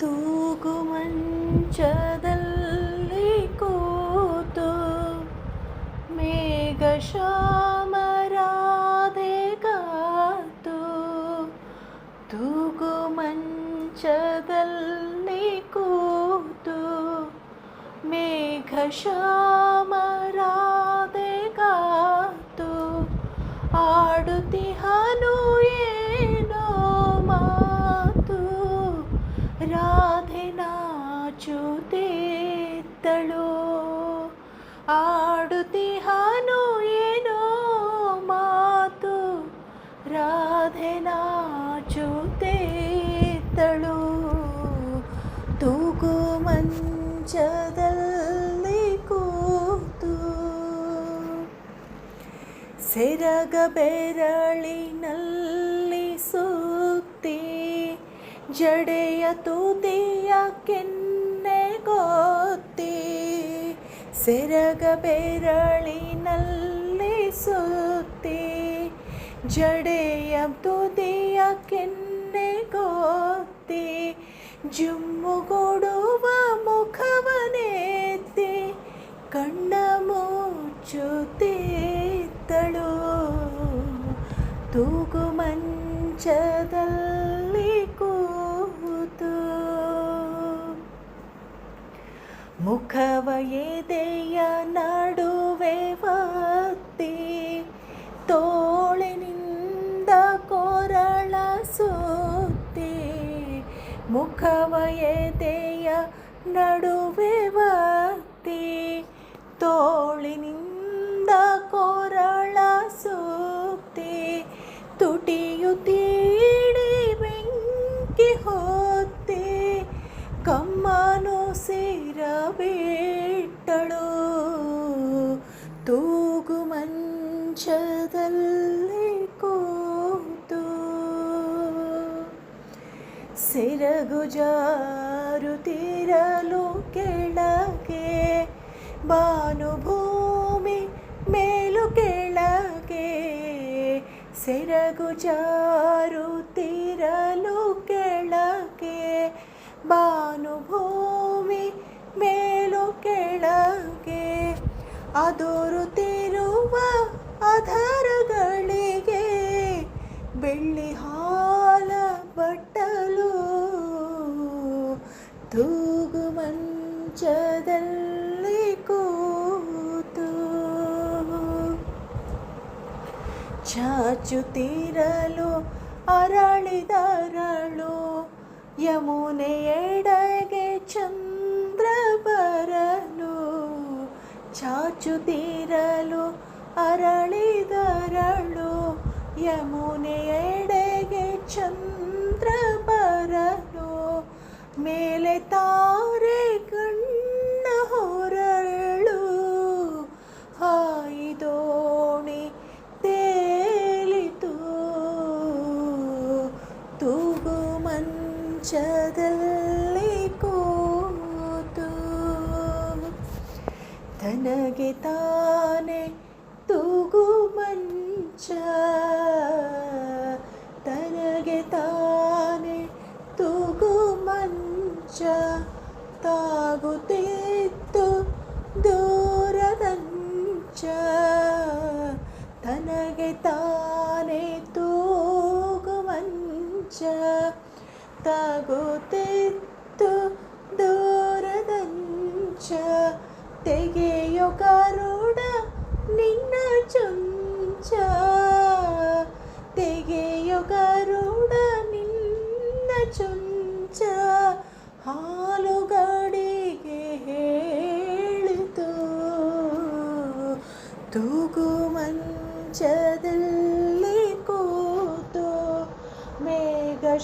ತೂಗು ಮಂಚದಲ್ಲಿ ಕೂತು ಮೇಘ ಶ್ಯಾಮರಾಧೆಗಾತು ತೂಗು ಮಂಚದಲ್ಲಿ ಕೂತು ಮೇಘ ರಾಧೆ ನಾಚುತ್ತಿದ್ದಳು ಆಡುತ್ತಿಹನು ಏನೋ ಮಾತು. ರಾಧೆ ನಾಚುತ್ತಿದ್ದಳು ತೂಗು ಮಂಚದಲ್ಲಿ ಕೂತು. ಸೆರಗ ಬೆರಳಿನಲ್ಲಿ ಜಡೆಯ ತುದಿಯ ಕೆನ್ನೆಗೊತ್ತಿ ಸೆರಗ ಬೆರಳಿನಲ್ಲಿ ಸುತ್ತಿ, ಜಡೆಯ ತುದಿಯ ಕೆನ್ನೆಗೊತ್ತಿ ಜುಮ್ಮುಗೊಡುವ ಮುಖವನೆತ್ತಿ, ಕಣ್ಣ ಮುಚ್ಚುತ್ತಿದ್ದಳು ತೂಗು ಮಂಚದಲ್ಲಿ ಮುಖವ ಎದೆಯ ನಡುವೆ ಒತ್ತಿ ತೋಳಿನಿಂದ ಕೊರಳ ಸುತ್ತಿ ಮುಖವ ಎದೆಯ ನಡುವೆ ಒತ್ತಿ ತೋಳಿನಿಂದ ಕೊರಳ ಸೇರಬಿಟ್ಟಳು ತೂಗು ಮಂಚದಲ್ಲಿ ಕೂತು ಸೆರಗು ಜಾರುತ್ತಿರಲು ಕೆಳಗೆ ಭಾನುಭೂಮಿ ಮೇಲು ಕೆಳಗೆ ಸೆರಗು ಜಾರುತ್ತಿರಲು ಕೆಳಗೆ ಭಾನುಭೂಮಿ ಅದೋರುತ್ತಿರುವ ಅಧರಗಳಿಗೆ ಬೆಳ್ಳಿ ಹಾಲ ಬಟ್ಟಲು ತೂಗು ಮಂಚದಲ್ಲಿ ಕೂತು ಚಾಚುತ್ತಿರಲು ಅರಳಿದರಳು ಯಮುನೆ ಎಡೆಗೆ ಚಾಚುತ್ತಿರಲು ಅರಳಿದರಳು ಯಮುನೆ ಎಡೆಗೆ ಚಂದ್ರ ಬರಲು ಮೇಲೆ ತಾರೆ ಕಣ್ಣ ಹೊರಳು ಹಾಯಿದೋಣಿ ತೇಲಿತು ತೂಗು ಮಂಚದಲ್ಲಿ ತನಗೆ ತಾನೆ ತೂಗು ಮಂಚ. ತನಗೆ ತಾನೆ ತೂಗು ಮಂಚ. ತಾಗುತ್ತಿತ್ತು ದೂರದಂಚ. ತನಗೆ ತಾನೆ ತೂಗು ಮಂಚ. ತಾಗುತ್ತಿತ್ತು ತೆಗೆಯೋ ಕರುಡ ನಿನ್ನ ಚುಂಚ. ತೆಗೆಯೋ ಗರುಡ ನಿನ್ನ ಚುಂಚ. ಹಾಲುಗಡಿಗೆ ಹೇಳಿತು ತೂಗು ಮಂಚದಲ್ಲಿ ಕೂತು ಮೇಘ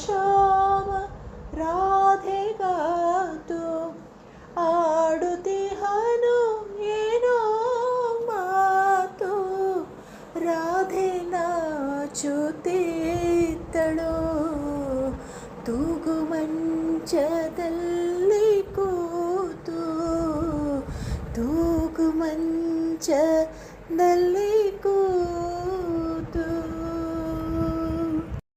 ನಾಚುತ್ತಿದ್ದಳು ತೂಗು ಮಂಚದಲ್ಲಿ ಕೂತು ತೂಗು ಮಂಚ